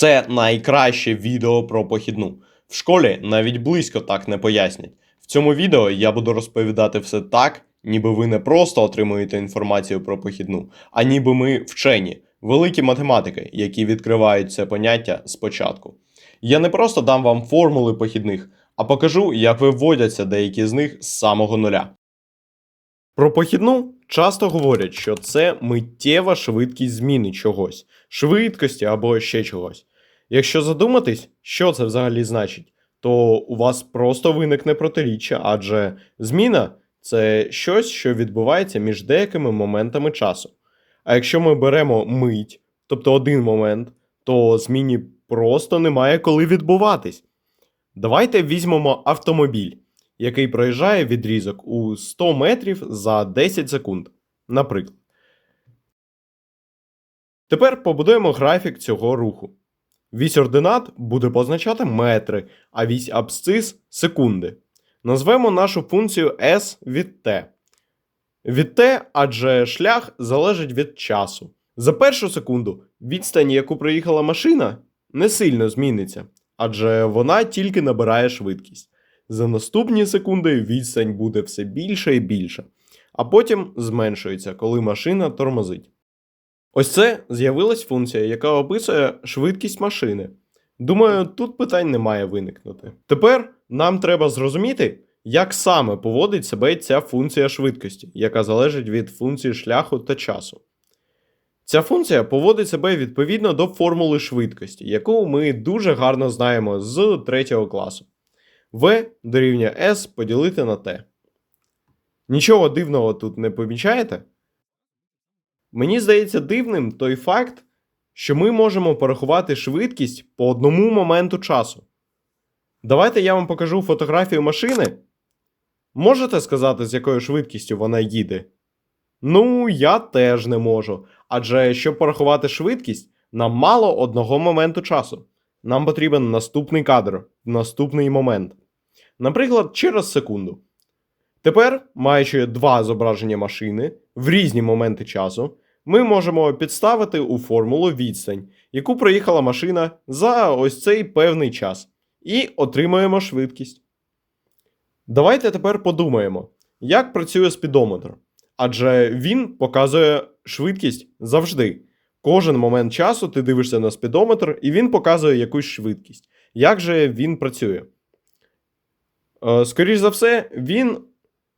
Це найкраще відео про похідну. В школі навіть близько так не пояснять. В цьому відео я буду розповідати все так, ніби ви не просто отримуєте інформацію про похідну, а ніби ми вчені, великі математики, які відкривають це поняття спочатку. Я не просто дам вам формули похідних, а покажу, як виводяться деякі з них з самого нуля. Про похідну часто говорять, що це миттєва швидкість зміни чогось, швидкості або ще чогось. Якщо задуматись, що це взагалі значить, то у вас просто виникне протиріччя, адже зміна це щось, що відбувається між деякими моментами часу. А якщо ми беремо мить, тобто один момент, то зміні просто немає коли відбуватись. Давайте візьмемо автомобіль, який проїжджає відрізок у 100 метрів за 10 секунд. Наприклад. Тепер побудуємо графік цього руху. Вісь ординат буде позначати метри, а вісь абсцис секунди. Назвемо нашу функцію s від t. Від t, адже шлях залежить від часу. За першу секунду відстань, яку проїхала машина, не сильно зміниться, адже вона тільки набирає швидкість. За наступні секунди відстань буде все більше і більше, а потім зменшується, коли машина тормозить. Ось це з'явилась функція, яка описує швидкість машини. Думаю, тут питань не має виникнути. Тепер нам треба зрозуміти, як саме поводить себе ця функція швидкості, яка залежить від функції шляху та часу. Ця функція поводить себе відповідно до формули швидкості, яку ми дуже гарно знаємо з 3 класу. V дорівнює S поділити на T. Нічого дивного тут не помічаєте? Мені здається дивним той факт, що ми можемо порахувати швидкість по одному моменту часу. Давайте я вам покажу фотографію машини. Можете сказати, з якою швидкістю вона їде? Ну, я теж не можу. Адже щоб порахувати швидкість, нам мало одного моменту часу. Нам потрібен наступний кадр, наступний момент. Наприклад, через секунду. Тепер, маючи два зображення машини в різні моменти часу, ми можемо підставити у формулу відстань, яку проїхала машина за ось цей певний час, і отримаємо швидкість. Давайте тепер подумаємо, як працює спідометр. Адже він показує швидкість завжди. Кожен момент часу ти дивишся на спідометр, і він показує якусь швидкість. Як же він працює? Е, Скоріше за все, він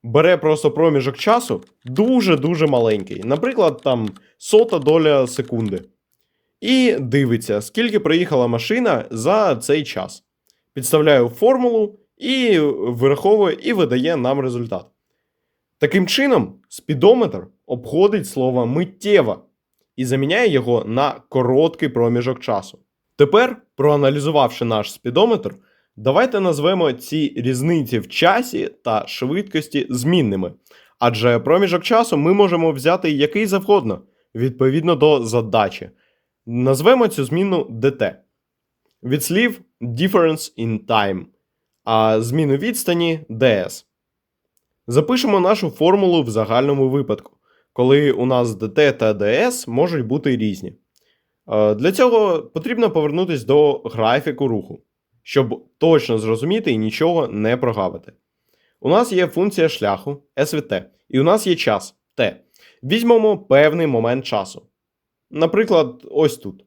бере просто проміжок часу дуже-дуже маленький. Наприклад, там сота доля секунди. І дивиться, скільки проїхала машина за цей час. Підставляє формулу і вираховує і видає нам результат. Таким чином, спідометр обходить слово миттєва і заміняє його на короткий проміжок часу. Тепер, проаналізувавши наш спідометр, давайте назвемо ці різниці в часі та швидкості змінними. Адже проміжок часу ми можемо взяти який завгодно, відповідно до задачі. Назвемо цю зміну dt. Від слів difference in time, а зміну відстані ds. Запишемо нашу формулу в загальному випадку, коли у нас dt та ds можуть бути різні. Е, Для цього потрібно повернутися до графіку руху, щоб точно зрозуміти і нічого не прогавити. У нас є функція шляху s від t, і у нас є час t. Візьмемо певний момент часу. Наприклад, ось тут.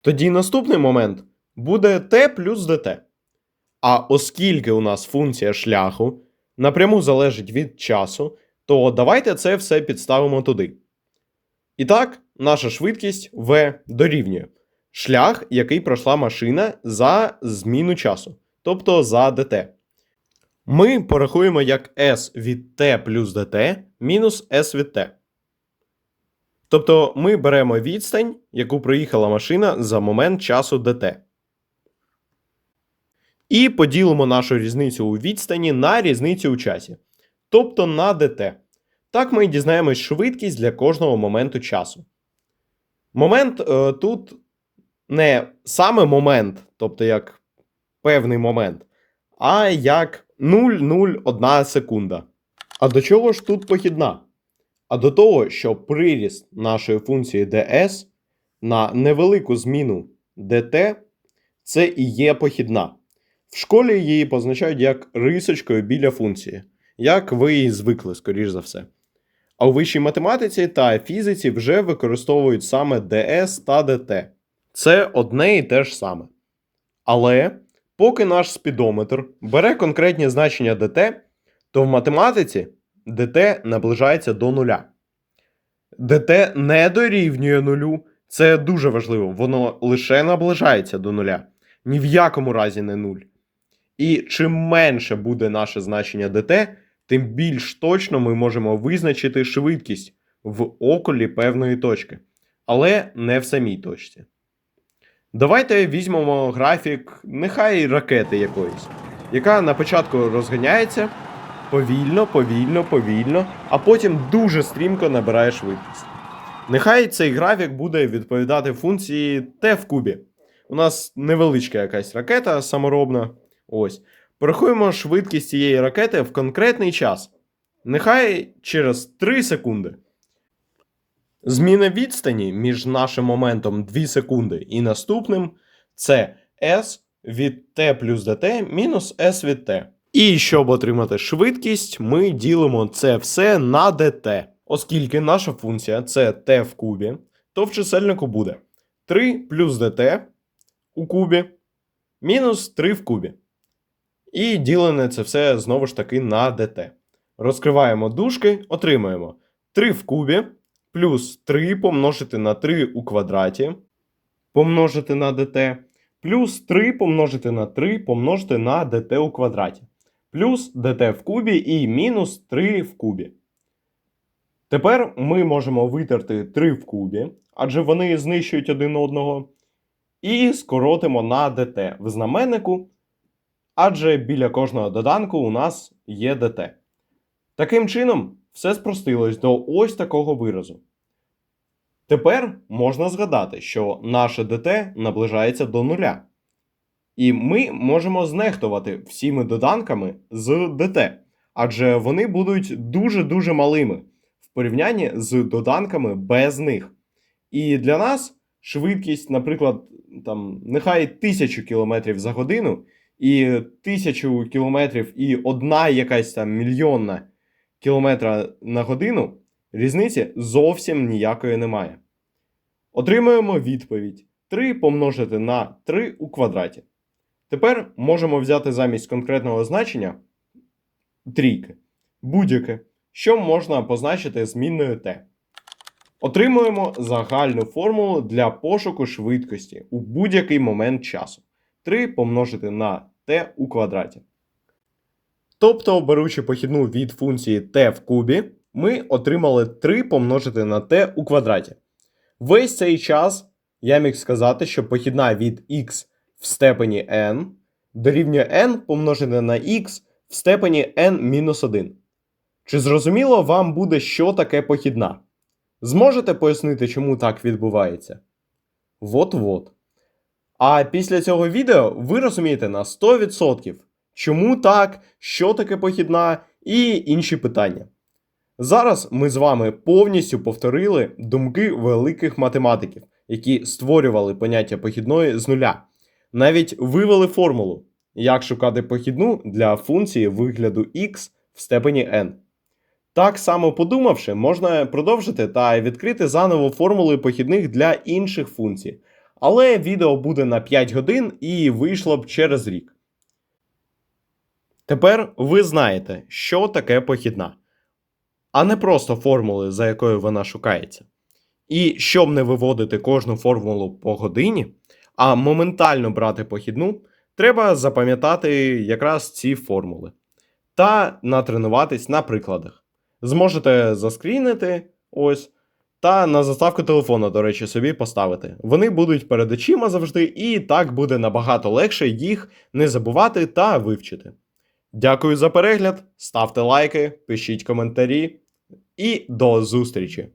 Тоді наступний момент буде t плюс dt. А оскільки у нас функція шляху напряму залежить від часу, то давайте це все підставимо туди. І так, наша швидкість v дорівнює шлях, який пройшла машина за зміну часу, тобто за dt. Ми порахуємо як s від t плюс dt мінус s від t. Тобто ми беремо відстань, яку проїхала машина за момент часу dt. І поділимо нашу різницю у відстані на різницю у часі, тобто на dt. Так ми дізнаємось швидкість для кожного моменту часу. Момент е, тут не саме момент, тобто як певний момент, а як 0,01 секунда. А до чого ж тут похідна? А до того, що приріст нашої функції ds на невелику зміну dt це і є похідна. В школі її позначають як рисочкою біля функції, як ви і звикли, скоріш за все. А у вищій математиці та фізиці вже використовують саме ds та dt. Це одне і те ж саме. Але поки наш спідометр бере конкретні значення dt, то в математиці dt наближається до нуля. dt не дорівнює нулю. Це дуже важливо, воно лише наближається до нуля. Ні в якому разі не нуль. І чим менше буде наше значення dt, тим більш точно ми можемо визначити швидкість в околі певної точки, але не в самій точці. Давайте візьмемо графік, нехай ракети якоїсь, яка на початку розганяється повільно, повільно, повільно, а потім дуже стрімко набирає швидкість. Нехай цей графік буде відповідати функції t в кубі. У нас невеличка якась ракета саморобна. Ось. Порахуємо швидкість цієї ракети в конкретний час. Нехай через 3 секунди. Зміна відстані між нашим моментом 2 секунди і наступним це S від t плюс dt мінус S від t. І щоб отримати швидкість, ми ділимо це все на dt. Оскільки наша функція це t в кубі, то в чисельнику буде 3 плюс dt у кубі мінус 3 в кубі. І ділене це все знову ж таки на dt. Розкриваємо дужки, отримаємо 3 в кубі плюс 3 помножити на 3 у квадраті помножити на dt, плюс 3 помножити на 3 помножити на dt у квадраті, плюс dt в кубі і мінус 3 в кубі. Тепер ми можемо витерти 3 в кубі, адже вони знищують один одного. І скоротимо на dt в знаменнику, адже біля кожного доданку у нас є dt. Таким чином, все спростилось до ось такого виразу. Тепер можна згадати, що наше dt наближається до нуля. І ми можемо знехтувати всіми доданками з dt, адже вони будуть дуже-дуже малими в порівнянні з доданками без них. І для нас швидкість, наприклад, там, нехай 1000 км за годину, і 1000 км і одна якась там мільйонна кілометра на годину, різниці зовсім ніякої немає. Отримуємо відповідь 3 помножити на 3 у квадраті. Тепер можемо взяти замість конкретного значення трійки, будь-яке, що можна позначити змінною t. Отримуємо загальну формулу для пошуку швидкості у будь-який момент часу. 3 помножити на t у квадраті. Тобто, беручи похідну від функції t в кубі, ми отримали 3 помножити на t у квадраті. Весь цей час я міг сказати, що похідна від x в степені n дорівнює n помножити на x в степені n-1. Чи зрозуміло вам буде, що таке похідна? Зможете пояснити, чому так відбувається? Вот-вот. А після цього відео ви розумієте на 100%, чому так, що таке похідна і інші питання. Зараз ми з вами повністю повторили думки великих математиків, які створювали поняття похідної з нуля. Навіть вивели формулу, як шукати похідну для функції вигляду x в степені n. Так само подумавши, можна продовжити та відкрити заново формули похідних для інших функцій. Але відео буде на 5 годин і вийшло б через рік. Тепер ви знаєте, що таке похідна, а не просто формули, за якою вона шукається. І щоб не виводити кожну формулу по годині, а моментально брати похідну, треба запам'ятати якраз ці формули та натренуватись на прикладах. Зможете заскрінити ось. Та на заставку телефона, до речі, собі поставити. Вони будуть перед очима завжди, і так буде набагато легше їх не забувати та вивчити. Дякую за перегляд, ставте лайки, пишіть коментарі і до зустрічі!